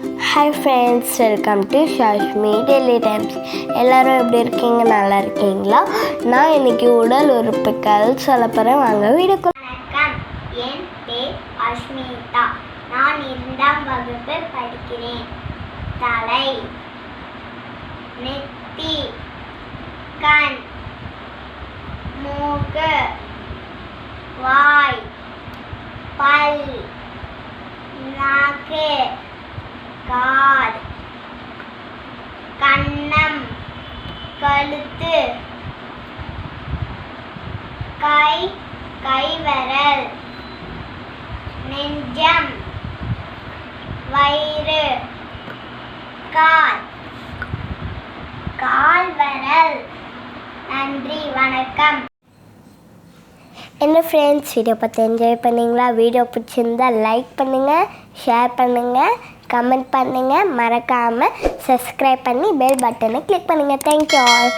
Hi friends welcome to Shashmi daily times எல்லோரும் எப்படி இருக்கீங்க? நல்லா இருக்கீங்களா? நான் இன்றைக்கி உடல் உறுப்புகள் சொல்ல போகிறேன் வாங்க வீடு வணக்கம். என் பேர் அஸ்மிதா. நான் இரண்டாம் வகுப்பு படிக்கிறேன். தலை நெத்தி கண் மூக்கு வாய் பல் நாக்கு. கார் கன்னம் கழுத்து. கை. கைவரல். நெஞ்சம். வயிறு. கால். கால் வரல். நன்றி வணக்கம். என்ன ஃப்ரெண்ட்ஸ் வீடியோ பார்த்து என்ஜாய் பண்ணிங்களா? வீடியோ பிடிச்சிருந்தா லைக் பண்ணுங்கள் ஷேர் பண்ணுங்கள் கமெண்ட் பண்ணுங்கள் மறக்காமல் சப்ஸ்கிரைப் பண்ணி பெல் பட்டனை கிளிக் பண்ணுங்கள் தேங்க்யூ ஆல்